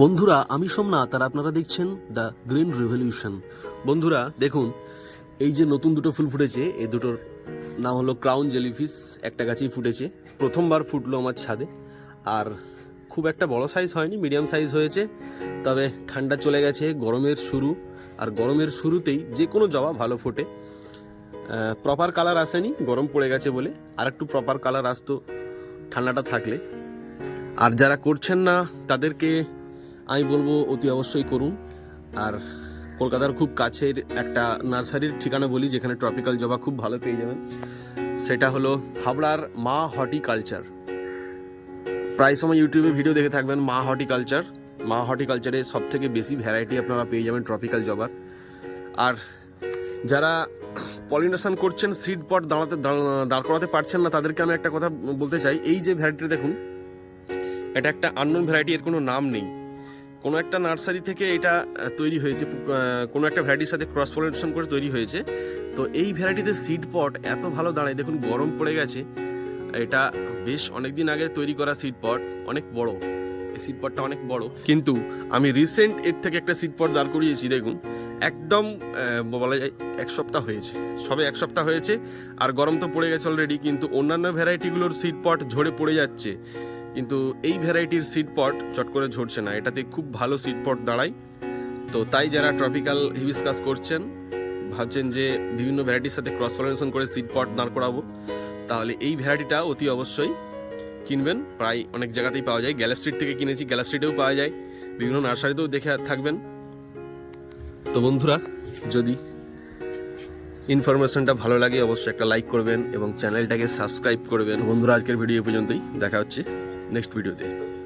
বন্ধুরা, আমি সোমনাথ আর আপনারা দেখছেন দ্য গ্রিন রিভলিউশন। বন্ধুরা, দেখুন, এই যে নতুন দুটো ফুল ফুটেছে এই দুটোর নাম হলো ক্রাউন জেলিফিশ একটা গাছেই ফুটেছে। প্রথমবার ফুটলো আমার ছাদে, আর খুব একটা বড় সাইজ হয়নি মিডিয়াম সাইজ হয়েছে, তবে ঠান্ডা চলে গেছে, গরমের শুরু, আর গরমের শুরুতেই যে কোনো জবা ভালো ফোটে। প্রপার কালার আসেনি, গরম পড়ে গেছে বলে, আর একটু প্রপার কালার আসতো, ঠান্ডাটা থাকলে। আর যারা করছেন না, তাদেরকে আমি বলব অতি অবশ্যই করুন। আর কলকাতার খুব কাছের একটা নার্সারির ঠিকানা বলি, যেখানে ট্রপিক্যাল জবা খুব ভালো পেয়ে যাবেন। সেটা হলো হাবড়ার মা হর্টিকালচার। প্রায় সময় ইউটিউবে ভিডিও দেখে থাকবেন মা হর্টিকালচার। মা হর্টিকালচারে সব থেকে বেশি ভ্যারাইটি আপনারা পেয়ে যাবেন ট্রপিক্যাল জবার। আর যারা পলিনেশন করছেন সিড পট দাঁড়াতে, দাঁড়- করাতে পারছেন না, তাদেরকে আমি একটা কথা বলতে চাই। এই যে ভ্যারাইটি দেখুন, এটা একটা আননোন ভ্যারাইটি এর কোনো নাম নেই। কোনো একটা নার্সারি থেকে এটা তৈরি হয়েছে কোনো একটা ভ্যারাইটির সাথে ক্রস পলিনেশন করে তৈরি হয়েছে। তো এই ভ্যারাইটিতে সিড পট এত ভালো দাঁড়ায়, দেখুন গরম পড়ে গেছে। এটা বেশ অনেক দিন আগে তৈরি করা সিড পট অনেক বড়। এই সিড পটটা অনেক বড়। কিন্তু আমি রিসেন্ট এর থেকে একটা সিড পট দাঁড় করিয়েছি, দেখুন। একদম বলা যায় এক সপ্তাহ হয়েছে। সবে এক সপ্তাহ হয়েছে, আর গরম তো পড়ে গেছে অলরেডি কিন্তু অন্যান্য ভ্যারাইটিগুলোর সিড পট ঝরে পড়ে যাচ্ছে। কিন্তু এই ভ্যারাইটির সিড পট চট করে ঝরছে না। এটাতে খুব ভালো সিড পট দাঁড়ায়। তো তাই যারা ট্রপিক্যাল হিবিসকাস করছেন, ভাবছেন যে বিভিন্ন ভ্যারাইটির সাথে ক্রস পলিনেশন করে সিড পট দাঁড় করাবো, তাহলে এই ভ্যারাইটিটা অতি অবশ্যই কিনবেন। প্রায় অনেক জায়গাতেই পাওয়া যায়। গ্যালাপ থেকে কিনেছি গ্যালাপ পাওয়া যায়। বিভিন্ন নার্সারিতেও দেখে থাকবেন। তো বন্ধুরা, যদি ইনফরমেশনটা ভালো লাগে, অবশ্যই একটা লাইক করবেন এবং চ্যানেলটাকে সাবস্ক্রাইব করবেন। বন্ধুরা, আজকের ভিডিও পর্যন্তই। দেখা হচ্ছে। नेक्स्ट वीडियो देखना